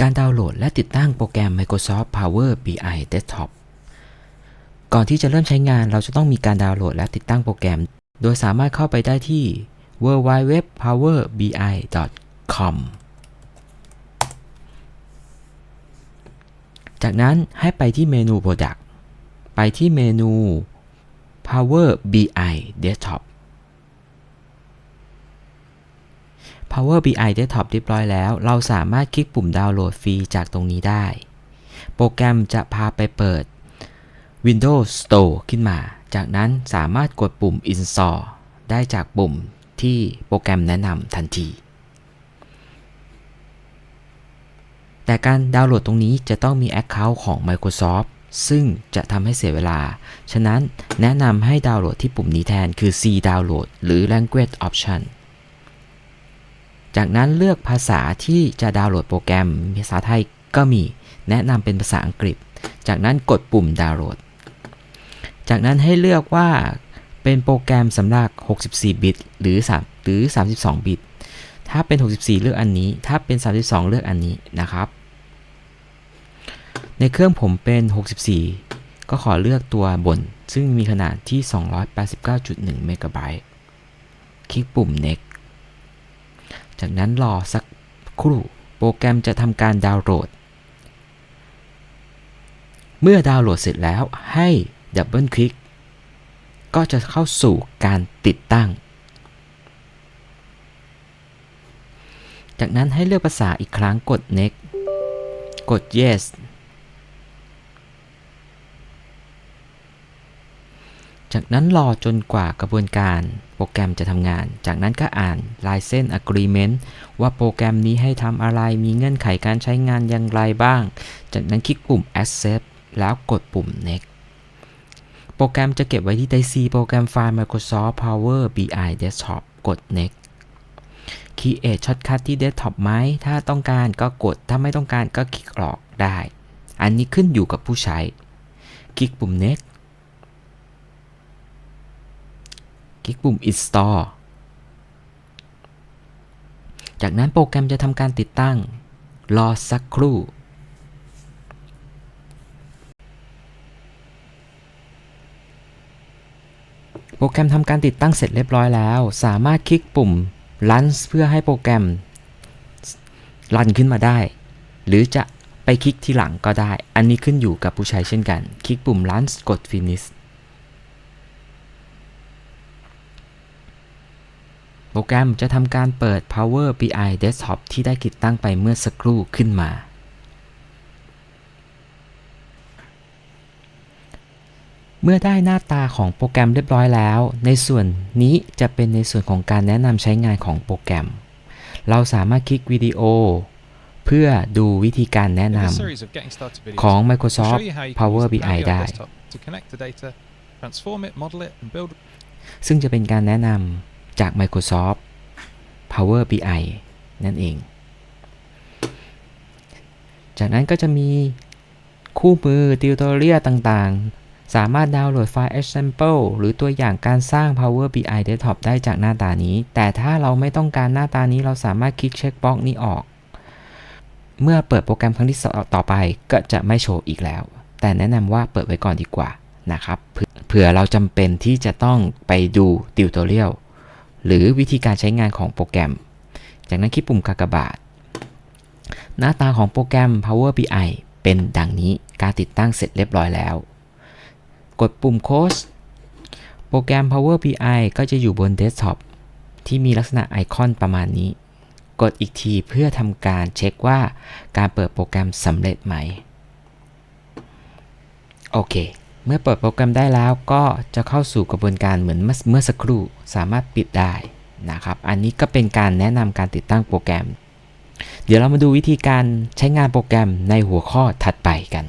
การดาวน์โหลดและติดตั้งโปรแกรม Microsoft Power BI Desktop ก่อนที่จะเริ่มใช้งานเราจะต้องมีการดาวน์โหลดและติดตั้งโปรแกรม โดยสามารถเข้าไปได้ที่ www.powerbi.com จากนั้นให้ไปที่เมนู Product ไปที่เมนู Power BI Desktop Power BI Desktop เรียบร้อยแล้ว เราสามารถคลิกปุ่มดาวน์โหลดฟรีจากตรงนี้ได้ โปรแกรมจะพาไปเปิด Windows Store ขึ้นมา จากนั้นสามารถกดปุ่ม Install ได้จากปุ่มที่โปรแกรมแนะนำทันที แต่การดาวน์โหลดตรงนี้จะต้องมี Account ของ Microsoft ซึ่งจะทำให้เสียเวลา ฉะนั้นแนะนำให้ดาวน์โหลดที่ปุ่มนี้แทนคือ C Download หรือ Language Option จากนั้นเลือกภาษาที่จะดาวน์โหลดโปรแกรมภาษาไทยก็มีแนะนำเป็นภาษาอังกฤษ จากนั้นกดปุ่มดาวน์โหลด จากนั้นให้เลือกว่าเป็นโปรแกรมสำหรับ 64 บิต หรือ3หรือ 32 บิต ถ้าเป็น 64 เลือกอันนี้ ถ้าเป็น 32 เลือกอันนี้นะครับ ในเครื่องผมเป็น 64 ก็ขอเลือกตัวบน ซึ่งมีขนาดที่ 289.1 เมกะไบต์ คลิกปุ่ม next จากนั้นรอสักครู่โปรแกรมจะทำการดาวน์โหลด เมื่อดาวน์โหลดเสร็จแล้วให้ดับเบิลคลิกก็จะเข้าสู่การติดตั้ง จากนั้นให้เลือกภาษาอีกครั้งกด next กด yes จากนั้นรอจนกว่ากระบวนการโปรแกรมจะทำงาน จากนั้นก็อ่านลายเส้น agreement ว่าโปรแกรมนี้ให้ทำอะไร มีเงื่อนไขการใช้งานอย่างไรบ้าง จากนั้นคลิกปุ่ม accept แล้วกดปุ่ม next โปรแกรมจะเก็บไว้ที่ C โปรแกรมไฟล์ Microsoft Power BI Desktop กด next create shortcut ที่ desktop ไหม ถ้าต้องการก็กด ถ้าไม่ต้องการก็คลิกออกได้ อันนี้ขึ้นอยู่กับผู้ใช้ คลิกปุ่ม next คลิกปุ่ม install จากนั้นโปรแกรมจะทำการติดตั้ง รอสักครู่ โปรแกรมทำการติดตั้งเสร็จเรียบร้อยแล้ว สามารถคลิกปุ่ม Run เพื่อให้โปรแกรมรันขึ้นมาได้ หรือจะไปคลิกที่หลังก็ได้ อันนี้ขึ้นอยู่กับผู้ใช้เช่นกัน คลิกปุ่ม Run กด Finish โป รแกรมจะทำการเปิด Power BI Desktop ที่ได้ติดตั้งไปเมื่อสักครู่ขึ้นมา เมื่อได้หน้าตาของโปรแกรมเรียบร้อยแล้ว ในส่วนนี้จะเป็นในส่วนของการแนะนำใช้งานของโปรแกรม เราสามารถคลิกวิดีโอ เพื่อดูวิธีการแนะนำของ Microsoft Power BI ได้ ซึ่งจะเป็นการแนะนำ จาก Microsoft Power BI นั่นเอง จากนั้นก็จะมีคู่มือติวตอเรียต่างๆ สามารถดาวน์โหลดไฟล์ example หรือตัวอย่างการสร้าง Power BI Desktop ได้จากหน้าตานี้ แต่ถ้าเราไม่ต้องการหน้าตานี้เราสามารถคลิกเช็คบ็อกนี้ออก เมื่อเปิดโปรแกรมครั้งที่ต่อไปก็จะไม่โชว์อีกแล้ว แต่แนะนำว่าเปิดไว้ก่อนดีกว่านะครับ เผื่อเราจำเป็นที่จะต้องไปดูติวตอเรียล หรือวิธีการใช้งานของโปรแกรม จากนั้นคลิกปุ่มกากบาท หน้าตาของโปรแกรม Power BI เป็นดังนี้การติดตั้งเสร็จเรียบร้อยแล้ว กดปุ่มโค้ชโปรแกรม Power BI ก็จะอยู่บนเดสก์ท็อปที่มีลักษณะไอคอนประมาณนี้ กดอีกทีเพื่อทำการเช็คว่าการเปิดโปรแกรมสำเร็จไหม โอเค เมื่อเปิดโปรแกรมได้แล้วก็จะเข้าสู่กระบวนการเหมือนเมื่อสักครู่สามารถปิดได้นะครับ อันนี้ก็เป็นการแนะนำการติดตั้งโปรแกรม เดี๋ยวเรามาดูวิธีการใช้งานโปรแกรมในหัวข้อถัดไปกัน